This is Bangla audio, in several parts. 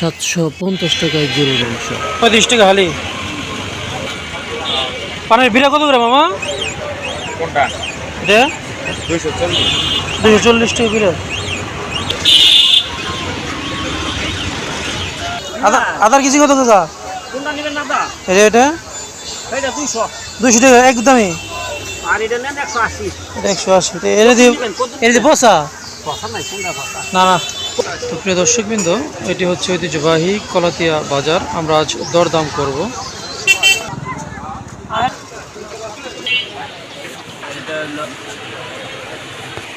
সাতশো পঞ্চাশ টাকায় গরুর মাংস। পঁয়ত্রিশ টাকা হালি। পানের বিড়া কত করে মামা? কোনটা? এটা দুশো চল্লিশ। টাকা বিড়া। আদা আদার কেজি কত কাকা কোনটা নেবেন না দা এটা? দুশো টাকা একদমই? আর এটা নেন একশো আশি। এটা দিয়ে এটা দিয়ে বসা? কথা নাই কোনটা কথা না না। তো প্রিয় দর্শকবৃন্দ, এটি হচ্ছে ঐতিহ্যবাহী কলাতিয়া বাজার। আমরা আজ দরদাম করব।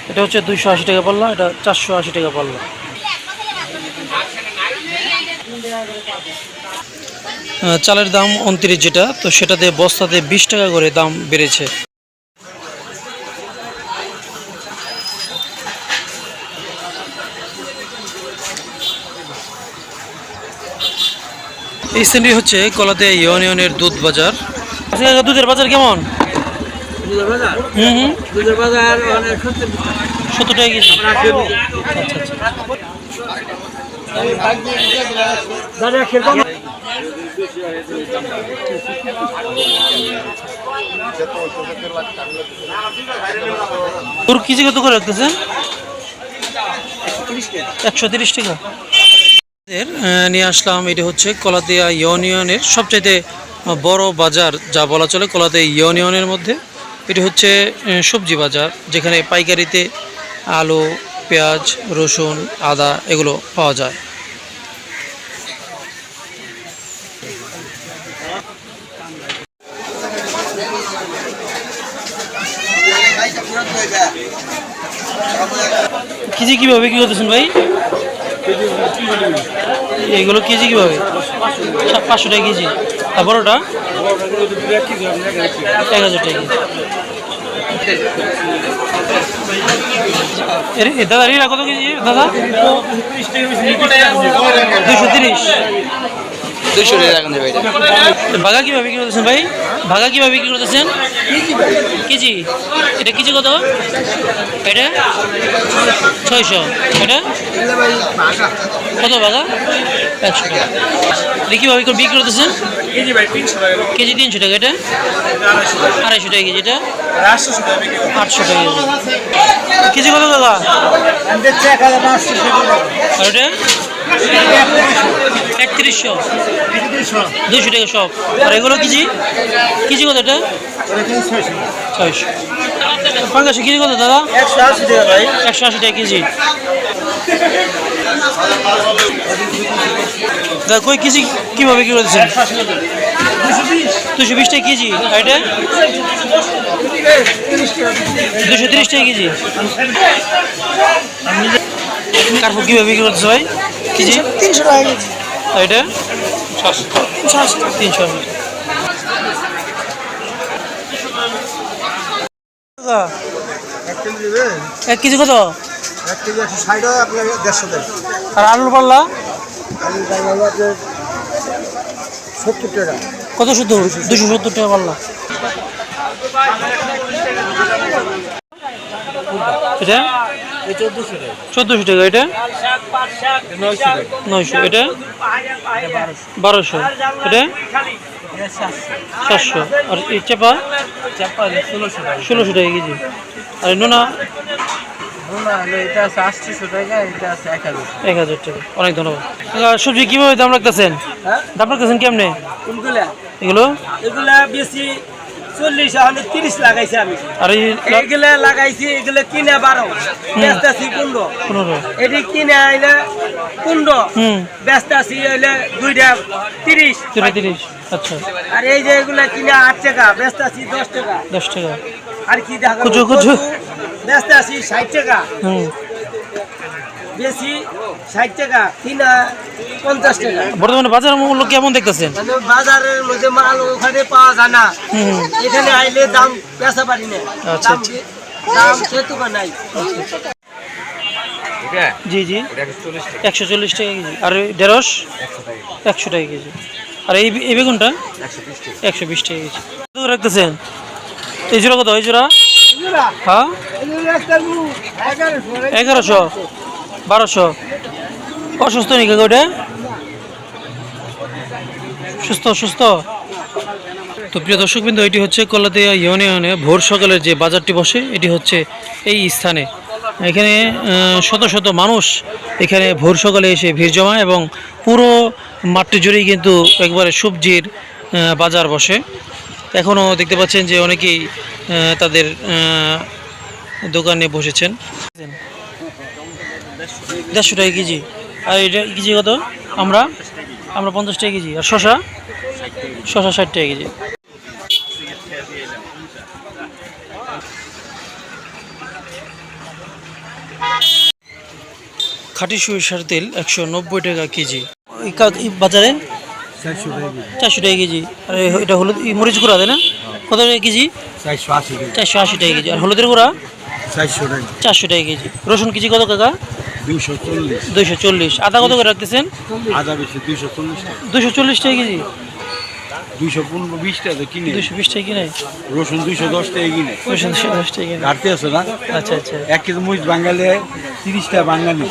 এটা হচ্ছে দুইশো আশি টাকা পাল্লা, এটা চারশো আশি টাকা পাল্লা। চালের দাম উনত্রিশ যেটা, তো সেটাতে বস্তাতে বিশ টাকা করে দাম বেড়েছে। এই স্থানটি হচ্ছে কলাতে ইউনিয়নের দুধ বাজার। আচ্ছা দুধের বাজার কেমন? সত্তর টাকা কেজি। তোর কেজি। কত করে রাখতেছেন? একশো তিরিশ টাকা। নিয়ে আসলাম, এটি হচ্ছে কলাতিয়া ইউনিয়নের সবচাইতে বড় বাজার, যা বলা চলে কলাতিয়া ইউনিয়নের মধ্যে। এটি হচ্ছে সবজি বাজার, যেখানে পাইকারিতে আলু, পেঁয়াজ, রসুন, আদা এগুলো পাওয়া যায়। কেজি কীভাবে বিক্রি করতেছেন ভাই? এগুলো কেজি কীভাবে? পাঁচশো টাকা কেজি। আর বড়োটা? এক হাজার টাকা কেজি। দাদা রিরা কত কেজি? দাদা? দুশো তিরিশ। দুইশো টাকা রাখুন ভাই ভাগা কীভাবে বিক্রি করতেছেন ভাই? ভাগা কীভাবে বিক্রি করতেছেন? কেজি। এটা কেজি কত? এটা? ছয়শো। এটা? কত ভাগা একশো টাকা। দেখি ভাবি করে বিক্রি করতেছেন? কেজি তিনশো টাকা এটা? আড়াইশো টাকা কেজি এটা? আটশো টাকা কেজি। কেজি কত দাদা আর এটা? একত্রিশশো। দুশো টাকা সব। আর এগুলো কেজি? কেজি কত এটা? ছয়শো। পাঙ্গাশো কেজি কত দাদা? একশো আশি টাকা ভাই। একশো আশি টাকা কেজি। দাদা কই কেজি কীভাবে বিক্রি করতেছেন? দুশো বিশ টাকা কেজি আর এটা দুশো তিরিশ টাকা কেজি। কার্পুর কীভাবে বিক্রি করতেছে ভাই? কেজি? তিনশো টাকা কেজি। আর এটা তিনশো তিনশো আশি দাদা, এক কেজি কত? এক কেজি একশো ষাট টাকা দেড়শো দেয় আর আলুর পাল্লা? আমি দাম হলো আপনার সত্তর টাকা। কত শুদ্ধ দুশো সত্তর টাকা পাল্লা। এটা? এই টাকা। এটা? নয়শো। এটা? বারোশো। এটা? সাতশো। আর এই চেপা? চাপা ষোলোশো টাকা। ষোলোশো টাকা কেজি। আর নোনা? এক হাজার টাকা। অনেক ধন্যবাদ। সবজি কীভাবে দাম রাখতেছেন? হ্যাঁ? দাম রাখতেছেন কেমনে? এগুলো? এগুলো বেশি চল্লিশ এখন তিরিশ লাগাইছি আমি। আর এই লাগাইছি এগুলা কিনে বারো বেচতেছি পনেরো। পনেরো। এটি কিনে আইলে পনেরো হুম। বেচতেছি হইলে দুইটা তিরিশ। তিরিশ আচ্ছা। আর এই যে এগুলা কিনে আট টাকা বেচতেছি দশ টাকা। দশ টাকা। আর কি দেখা কুচু, কুচু। ষাট টাকা। হুম। বেশি ষাট টাকা কিনা পঞ্চাশ টাকা। বর্তমানে বাজার মূল্য কেমন দেখতেছেন? মানে বাজারের মধ্যে মাল ওখানে পাওয়া যায় না। এখানে আইলে দাম পেঁচা পারি না আচ্ছা, দাম আচ্ছা। দাম সেতু নাই। জি জি। একশো চল্লিশ টাকা। কেজি। আর এই ঢেঁড়স? একশো টাকা কেজি। আর এই এই বেগুনটা? একশো বিশ টাকা কেজি। কত করে রাখতেছেন? এই জোড়া কত? এই জোড়া? হ্যাঁ? এগারোশো। বারোশো। অসুস্থ নাকি ওটা? সুস্থ সুস্থ। তো প্রিয় দর্শকবৃন্দ, এটি হচ্ছে কলাদিয়া ইউনিয়নে ভোর সকালের যে বাজারটি বসে, এটি হচ্ছে এই স্থানে। এখানে শত শত মানুষ এখানে ভোর সকালে এসে ভিড় জমায় এবং পুরো মাঠটি জুড়েই কিন্তু একবারে সবজির বাজার বসে। এখনও দেখতে পাচ্ছেন যে অনেকেই তাদের দোকানে বসেছেন। দেড়শো টাকা কেজি আর এটা কেজি কত আমরা আমরা পঞ্চাশ টাকা কেজি আর শশা শশা ষাট টাকা কেজি খাঁটি সরিষার তেল একশো নব্বই টাকা কেজি বাজারে চারশো টাকা কেজি আর এটা হলুদ মরিচ গুঁড়া তাই না কত টাকা কেজি চারশো আশি টাকা কেজি আর হলুদের গুঁড়া চারশো টাকা কেজি রসুন কেজি কত কাকা দুইশো চল্লিশ। আদা কত করে রাখতেছেন? আদা বেশি দুশো চল্লিশ টাকা। দুশো চল্লিশ টাকা কেজি? দুশো পনেরো বিশ টাকা কিনে। দুশো বিশ টাকা কিনে? রসুন দুশো দশ টাকা কিনে। রসুন দুশো দশ টাকা কিনে। ঘাটতি আছে না? আচ্ছা আচ্ছা। এক কেজি মরিচ বাঙালি। তিরিশ টাকা বাঙালি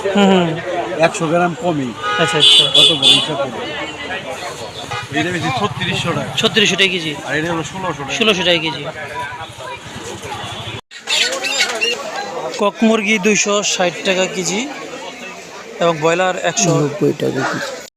একশো গ্রাম কমই। আচ্ছা আচ্ছা। কত বড় হিসাব এটা বেশি ছত্রিশশো টাকা। ছত্রিশশো টাকা কেজি। আর এটা হলো ষোলোশো ষোলোশো টাকা কেজি। কক মুরগি দুইশো ষাট টাকা কেজি। এবং ব্রয়লার একশো নব্বই টাকা কেজি।